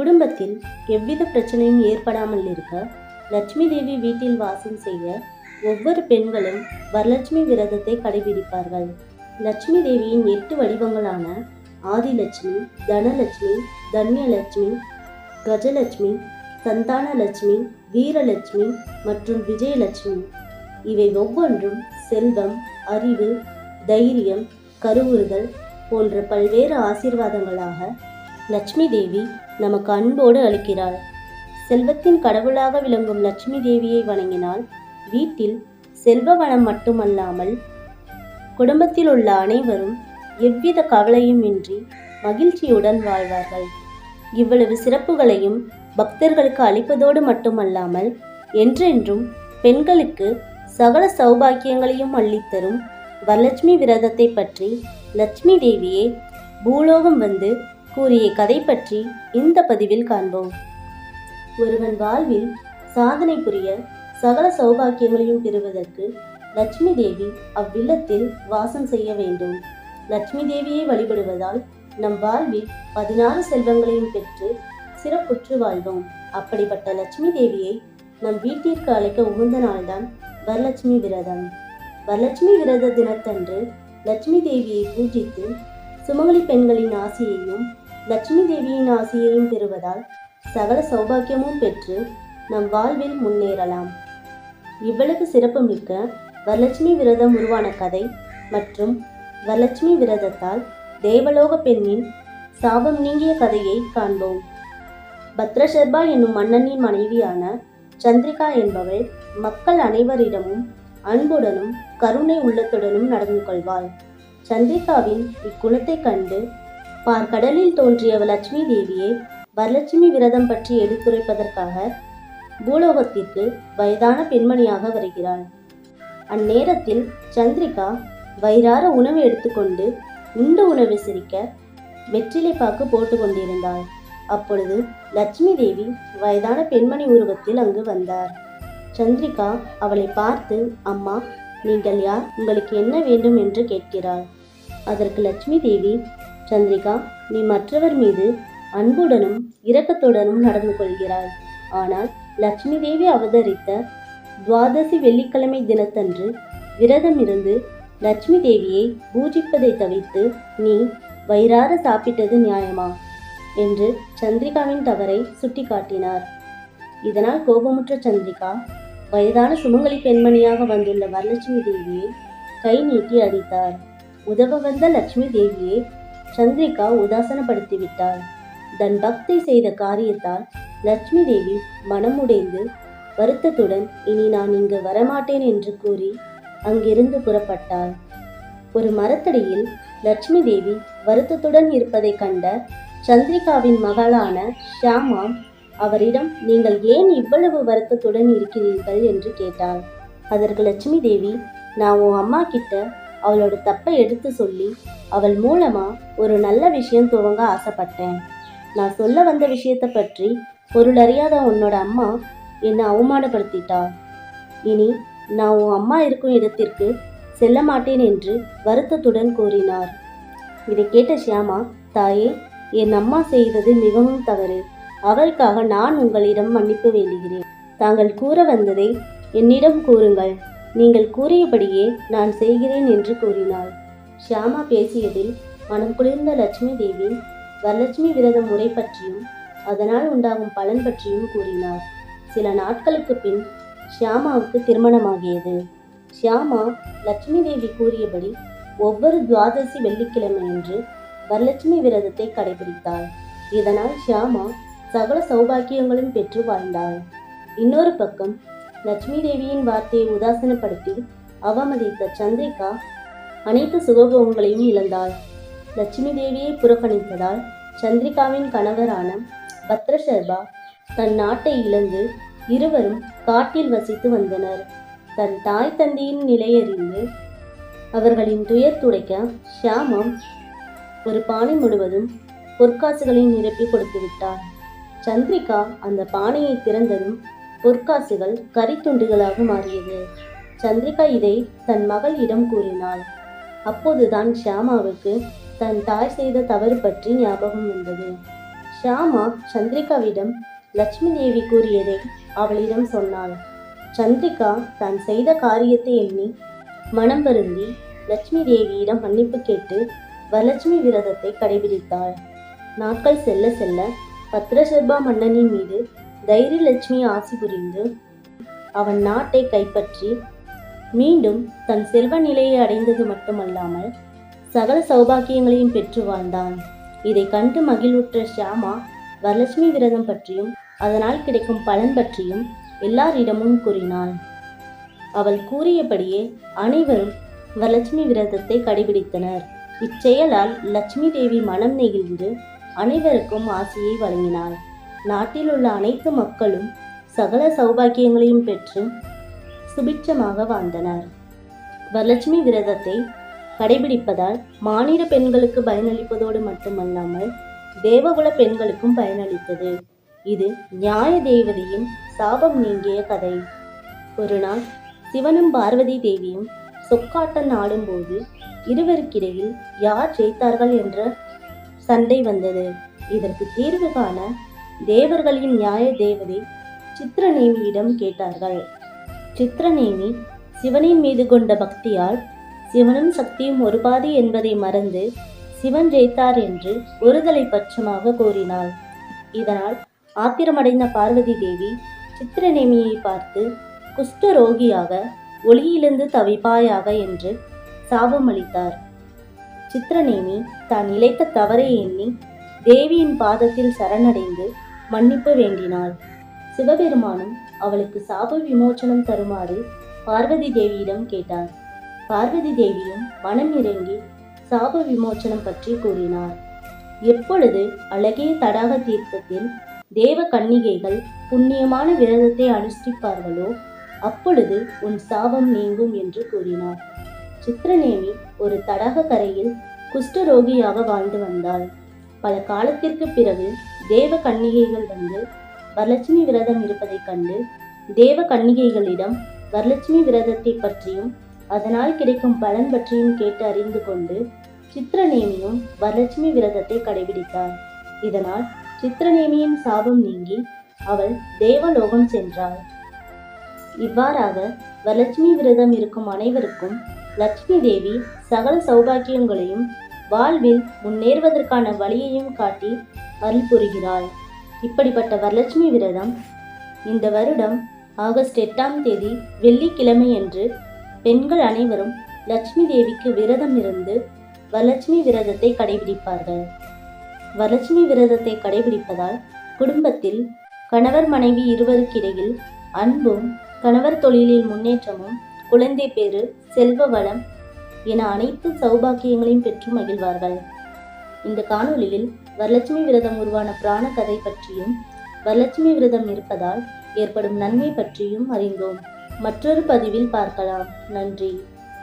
குடும்பத்தில் எவ்வித பிரச்சனையும் ஏற்படாமல் இருக்க லட்சுமி தேவி வீட்டில் வாசம் செய்ய ஒவ்வொரு பெண்களும் வரலட்சுமி விரதத்தை கடைபிடிப்பார்கள். லட்சுமி தேவியின் எட்டு வடிவங்களான ஆதிலட்சுமி தனலட்சுமி தன்யலட்சுமி கஜலட்சுமி சந்தானலட்சுமி வீரலட்சுமி மற்றும் விஜயலட்சுமி. இவை ஒவ்வொன்றும் செல்வம் அறிவு தைரியம் கருவுறுதல் போன்ற பல்வேறு ஆசீர்வாதங்களாக லட்சுமி தேவி நமக்கு அன்போடு அளிக்கிறாள் செல்வத்தின் கடவுளாக விளங்கும் லட்சுமி தேவியை வணங்கினால் வீட்டில் செல்வ வளம் மட்டுமல்லாமல் குடும்பத்தில் உள்ள அனைவரும் எவ்வித கவலையும் இன்றி மகிழ்ச்சியுடன் வாழ்வார்கள். இவ்வளவு சிறப்புகளையும் பக்தர்களுக்கு அளிப்பதோடு மட்டுமல்லாமல் என்றென்றும் பெண்களுக்கு சகல சௌபாக்கியங்களையும் அள்ளித்தரும் வரலட்சுமி விரதத்தை பற்றி லட்சுமி தேவியே பூலோகம் வந்து கூறிய கதை பற்றி இந்த பதிவில் காண்போம். ஒருவன் வாழ்வில் சாதனை புரிய சகல சௌபாக்கியங்களையும் பெறுவதற்கு லட்சுமி தேவி அவ்வில்லத்தில் வாசம் செய்ய வேண்டும். லட்சுமி தேவியை வழிபடுவதால் நம் வாழ்வில் பதினாறு செல்வங்களையும் பெற்று சிறப்புற்று வாழ்வோம். அப்படிப்பட்ட லட்சுமி தேவியை நம் வீட்டிற்கு அழைக்க உகந்த நாள்தான் வரலட்சுமி விரதம். வரலட்சுமி விரத தினத்தன்று லட்சுமி தேவியை பூஜித்து சுமங்கலி பெண்களின் ஆசையையும் லட்சுமி தேவியின் ஆசையையும் பெறுவதால் சகல சௌபாக்கியமும் பெற்று நம் வாழ்வில் முன்னேறலாம். இவ்வளவு சிறப்புமிக்க வரலட்சுமி விரதம் உருவான கதை மற்றும் வரலட்சுமி விரதத்தால் தேவலோக பெண்ணின் சாபம் நீங்கிய கதையை காண்போம். பத்ரஷர்பா என்னும் மன்னனின் மனைவியான சந்திரிகா என்பவள் மக்கள் அனைவரிடமும் அன்புடனும் கருணை உள்ளத்துடனும் நடந்து கொள்வாள். சந்திரிகாவின் இக்குணத்தை கண்டு பார்க்கடலில் தோன்றிய லட்சுமி தேவியை வரலட்சுமி விரதம் பற்றி எடுத்துரைப்பதற்காக பூலோகத்திற்கு வயதான பெண்மணியாக வருகிறாள். அந்நேரத்தில் சந்திரிகா வயிறார உணவு எடுத்துக்கொண்டு உண்ட உணவு சிரிக்க வெற்றிலை பாக்கு போட்டு கொண்டிருந்தாள். அப்பொழுது லட்சுமி தேவி வயதான பெண்மணி உருவத்தில் அங்கு வந்தார். சந்திரிகா அவளை பார்த்து அம்மா நீங்கள் யார்? உங்களுக்கு என்ன வேண்டும்? என்று கேட்கிறாள். அதற்கு லட்சுமி தேவி சந்திரிகா நீ மற்றவர் மீது அன்புடனும் இரக்கத்துடனும் நடந்து கொள்கிறாய். ஆனால் லட்சுமி தேவி அவதரித்த துவாதசி வெள்ளிக்கிழமை தினத்தன்று விரதம் இருந்து லட்சுமி தேவியை பூஜிப்பதை தவிர்த்து நீ வயிறார சாப்பிட்டது நியாயமா? என்று சந்திரிகாவின் தவறை சுட்டிக்காட்டினார். இதனால் கோபமுற்ற சந்திரிகா வயதான சுமங்கலி பெண்மணியாக வந்துள்ள வரலட்சுமி தேவியை கை நீட்டி அடித்தார். உதவ வந்த லட்சுமி தேவியை சந்திரிகா உதாசனப்படுத்திவிட்டாள். தன் பக்தி செய்த காரியத்தால் லட்சுமி தேவி மனமுடைந்து வருத்தத்துடன் இனி நான் இங்கு வரமாட்டேன் என்று கூறி அங்கிருந்து புறப்பட்டாள். ஒரு மரத்தடியில் லட்சுமி தேவி வருத்தத்துடன் இருப்பதைக் கண்ட சந்திரிகாவின் மகளான ஷியாமா அவரிடம் நீங்கள் ஏன் இவ்வளவு வருத்தத்துடன் இருக்கிறீர்கள்? என்று கேட்டாள். அதற்கு லட்சுமி தேவி நான் உன் அம்மா கிட்ட அவளோட தப்பை எடுத்து சொல்லி அவள் மூலமாக ஒரு நல்ல விஷயம் துவங்க ஆசைப்பட்டேன். நான் சொல்ல வந்த விஷயத்தை பற்றி பொருளறியாத உன்னோட அம்மா என்னை அவமானப்படுத்திட்டா. இனி நான் உன் அம்மா இருக்கும் இடத்திற்கு செல்ல மாட்டேன் என்று வருத்தத்துடன் கூறினார். இதை கேட்ட ஷியாமா தாயே என் அம்மா செய்தது மிகவும் தவறு. அவருக்காக நான் உங்களிடம் மன்னிப்பு வேண்டுகிறேன். தாங்கள் கூற வந்ததை என்னிடம் கூறுங்கள். நீங்கள் கூறியபடியே நான் செய்கிறேன் என்று கூறினாள். ஷியாமா பேசியதில் மனம் குளிர்ந்த லட்சுமி தேவி வரலட்சுமி விரத முறை பற்றியும் அதனால் உண்டாகும் பலன் பற்றியும் கூறினார். சில நாட்களுக்கு பின் ஷியாமாவுக்கு திருமணமாகியது. ஷியாமா லட்சுமி தேவி கூறியபடி ஒவ்வொரு துவாதசி வெள்ளிக்கிழமையன்று வரலட்சுமி விரதத்தை கடைபிடித்தாள். இதனால் ஷியாமா சகல சௌபாக்கியங்களும் பெற்று வாழ்ந்தாள். இன்னொரு பக்கம் லட்சுமி தேவியின் வார்த்தையை உதாசனப்படுத்தி அவமதித்த சந்திரிகா அனைத்து சுகபோகங்களையும் இழந்தாள். லட்சுமி தேவியை புறக்கணித்ததால் சந்திரிகாவின் கணவரான பத்ரசர்பா தன் நாட்டை இழந்து இருவரும் காட்டில் வசித்து வந்தனர். தன் தாய் தந்தையின் நிலையறிந்து அவர்களின் துயர் துடைக்க ஷியாமம் ஒரு பானை முழுவதும் பொற்காசுகளை நிரப்பி கொடுத்து விட்டார். சந்திரிகா அந்த பானையை திறந்ததும் பொற்காசுகள் கரித்துண்டுகளாக மாறியது. சந்திரிகா இதை தன் மகளிடம் கூறினாள். அப்போதுதான் ஷியாமாவுக்கு தன் தாய் செய்த தவறு பற்றி ஞாபகம் வந்தது. ஷியாமா சந்திரிகாவிடம் லட்சுமி தேவி கூறியதை அவளிடம் சொன்னாள். சந்திரிகா தான் செய்த காரியத்தை எண்ணி மனம் வருந்தி லட்சுமி தேவியிடம் மன்னிப்பு கேட்டு வரலட்சுமி விரதத்தை கடைபிடித்தாள். நாட்கள் செல்ல செல்ல பத்ரசர்பா மன்னனின் மீது தைரியலட்சுமி ஆசி புரிந்து அவன் நாட்டை கைப்பற்றி மீண்டும் தன் செல்வ நிலையை அடைந்தது மட்டுமல்லாமல் சகல சௌபாக்கியங்களையும் பெற்று வாழ்ந்தான். இதை கண்டு மகிழ்வுற்ற ஷியாமா வரலட்சுமி விரதம் பற்றியும் அதனால் கிடைக்கும் பலன் பற்றியும் எல்லாரிடமும் கூறினாள். அவள் கூறியபடியே அனைவரும் வரலட்சுமி விரதத்தை கடைபிடித்தனர். இச்செயலால் லட்சுமி தேவி மனம் நெகிழ்ந்து அனைவருக்கும் ஆசியை வழங்கினாள். நாட்டில் உள்ள அனைத்து மக்களும் சகல சௌபாக்கியங்களையும் பெற்று சுபிட்சமாக வாழ்ந்தனர். வரலட்சுமி விரதத்தை கடைபிடிப்பதால் மாநில பெண்களுக்கு பயனளிப்பதோடு மட்டுமல்லாமல் தேவகுல பெண்களுக்கும் பயனளித்தது. இது நியாய தேவதையின் சாபம் நீங்கிய கதை. ஒரு நாள் சிவனும் பார்வதி தேவியும் சொக்காட்டன் ஆடும்போது இருவருக்கிடையில் யார் ஜெயித்தார்கள் என்ற சண்டை வந்தது. இதற்கு தீர்வு காண தேவர்களின் நியாய தேவதை சித்திரநேமியிடம் கேட்டார்கள். சித்திரநேமி சிவனின் மீது கொண்ட பக்தியால் சிவனும் சக்தியும் ஒரு பாதி என்பதை மறந்து சிவன் ஜெயித்தார் என்று ஒருதலை பட்சமாக கூறினாள். இதனால் ஆத்திரமடைந்த பார்வதி தேவி சித்திரநேமியை பார்த்து குஷ்டரோகியாக ஒளியிலிருந்து தவிப்பாயாக என்று சாபமளித்தார் சித்திரநேமி தான் இழைத்த தவறை எண்ணி தேவியின் பாதத்தில் சரணடைந்து மன்னிப்பு வேண்டினாள். சிவபெருமானும் அவளுக்கு சாப விமோசனம் தருமாறு பார்வதி தேவியிடம் கேட்டார். பார்வதி தேவியும் மனம் இறங்கி சாப விமோசனம் பற்றி கூறினார். எப்பொழுது அழகிய தடாக தீர்த்தத்தில் தேவ கன்னிகைகள் புண்ணியமான விரதத்தை அனுஷ்டிப்பார்களோ அப்பொழுது உன் சாபம் நீங்கும் என்று கூறினார். சித்திரநேமி ஒரு தடாக கரையில் குஷ்டரோகியாக வாழ்ந்து வந்தாள். பல காலத்திற்கு பிறகு தேவ கன்னிகைகள் வந்து வரலட்சுமி விரதம் இருப்பதைக் கண்டு தேவ கன்னிகைகளிடம் வரலட்சுமி விரதத்தை பற்றியும் அதனால் கிடைக்கும் பலன் பற்றியும் கேட்டு அறிந்து கொண்டு சித்திரநேமியும் வரலட்சுமி விரதத்தை கடைபிடித்தார். இதனால் சித்திரநேமியின் சாபம் நீங்கி அவள் தேவலோகம் சென்றாள். இவ்வாறாக வரலட்சுமி விரதம் இருக்கும் அனைவருக்கும் லட்சுமி தேவி சகல சௌபாக்கியங்களையும் வாழ்வில் முன்னேறுவதற்கான வழியையும் காட்டி அருள் புரிகிறாள் இப்படிப்பட்ட வரலட்சுமி விரதம் இந்த வருடம் ஆகஸ்ட் எட்டாம் தேதி வெள்ளிக்கிழமை என்று பெண்கள் அனைவரும் லட்சுமி தேவிக்கு விரதம் இருந்து வரலட்சுமி விரதத்தை கடைபிடிப்பார்கள். வரலட்சுமி விரதத்தை கடைபிடிப்பதால் குடும்பத்தில் கணவர் மனைவி இருவருக்கிடையில் அன்பும் கணவர் தொழிலில் முன்னேற்றமும் குழந்தை பேறு செல்வ வளம் என அனைத்து சௌபாக்கியங்களையும் பெற்று மகிழ்வார்கள். இந்த காணொளியில் வரலட்சுமி விரதம் உருவான புராண கதை பற்றியும் வரலட்சுமி விரதம் இருப்பதால் ஏற்படும் நன்மை பற்றியும் அறிந்தோம். மற்றொரு பதிவில் பார்க்கலாம். நன்றி.